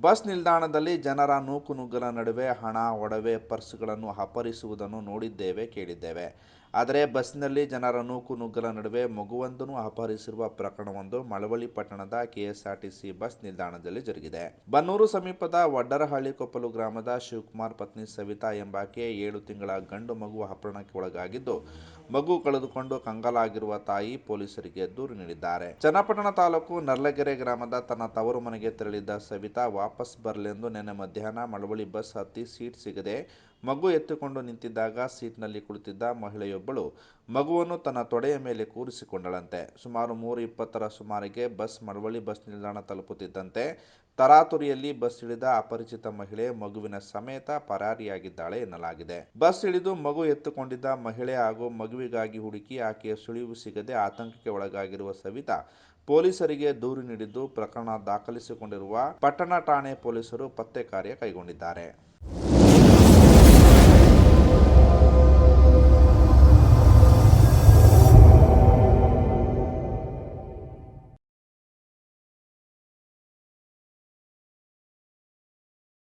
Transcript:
Bus ನಿಲ್ದಾಣದಲ್ಲಿ ಜನರ ನೂಕುನುಗ್ಗಲ ನಡುವೆ ಹಣ ಒಡವೆ ಪರ್ಸ್ಗಳನ್ನು ಅಪಹರಿಸುವುದನ್ನು ನೋಡಿದ್ದೇವೆ ಕೇಳಿದ್ದೇವೆ. ಆದರೆ ಬಸ್ನಲ್ಲಿ ಜನರ ನೂಕುನುಗ್ಗಲ ನಡುವೆ ಮಗುವೊಂದನ್ನು ಅಪಹರಿಸಿರುವ ಪ್ರಕರಣವೊಂದು ಮಳವಳ್ಳಿ ಪಟ್ಟಣದ ಕೆಎಸ್ಆರ್ಟಿಸಿ ಬಸ್ ನಿಲ್ದಾಣದಲ್ಲಿ ಜರುಗಿದೆ. ಬನ್ನೂರು ಸಮೀಪದ ವಡ್ಡರಹಳ್ಳಿ ಕೊಪ್ಪಲು ಗ್ರಾಮದ ಶಿವಕುಮಾರ್ ಪತ್ನಿ ಸವಿತಾ ಎಂಬಾಕೆ ಏಳು ತಿಂಗಳ ಗಂಡು ಮಗು ಅಪಹರಣಕ್ಕೆ ಒಳಗಾಗಿದ್ದು, ಮಗು ಕಳೆದುಕೊಂಡು ಕಂಗಾಲಾಗಿರುವ ತಾಯಿ ಪೊಲೀಸರಿಗೆ ದೂರು ನೀಡಿದ್ದಾರೆ. ಚನ್ನಪಟ್ಟಣ ತಾಲೂಕು ನರ್ಲಗೆರೆ ಗ್ರಾಮದ ತನ್ನ ತವರು ಮನೆಗೆ ತೆರಳಿದ್ದ ಸವಿತಾ ವಾಪಸ್ ಬರಲೆಂದು ನಿನ್ನೆ ಮಧ್ಯಾಹ್ನ ಮಳವಳ್ಳಿ ಬಸ್ ಹತ್ತಿ ಸೀಟ್ ಸಿಗದೆ ಮಗು ಎತ್ತಿಕೊಂಡು ನಿಂತಿದ್ದಾಗ ಸೀಟ್ನಲ್ಲಿ ಕುಳಿತಿದ್ದ ಮಹಿಳೆಯೊಬ್ಬಳು ಮಗುವನ್ನು ತನ್ನ ತೊಡೆಯ ಮೇಲೆ ಕೂರಿಸಿಕೊಂಡಳಂತೆ. ಸುಮಾರು ಮೂರು ಇಪ್ಪತ್ತರ ಸುಮಾರಿಗೆ ಬಸ್ ಮಳವಳ್ಳಿ ಬಸ್ ನಿಲ್ದಾಣ ತಲುಪುತ್ತಿದ್ದಂತೆ ತರಾತುರಿಯಲ್ಲಿ ಬಸ್ ಇಳಿದ ಅಪರಿಚಿತ ಮಹಿಳೆ ಮಗುವಿನ ಸಮೇತ ಪರಾರಿಯಾಗಿದ್ದಾಳೆ ಎನ್ನಲಾಗಿದೆ. ಬಸ್ ಇಳಿದು ಮಗು ಎತ್ತುಕೊಂಡಿದ್ದ ಮಹಿಳೆ ಹಾಗೂ ಮಗುವಿಗಾಗಿ ಹುಡುಕಿ ಆಕೆಯ ಸುಳಿವು ಸಿಗದೆ ಆತಂಕಕ್ಕೆ ಒಳಗಾಗಿರುವ ಸವಿತಾ ಪೊಲೀಸರಿಗೆ ದೂರು ನೀಡಿದ್ದು ಪ್ರಕರಣ ದಾಖಲಿಸಿಕೊಂಡಿರುವ ಪಟ್ಟಣ ಠಾಣೆ ಪೊಲೀಸರು ಪತ್ತೆ ಕಾರ್ಯ ಕೈಗೊಂಡಿದ್ದಾರೆ.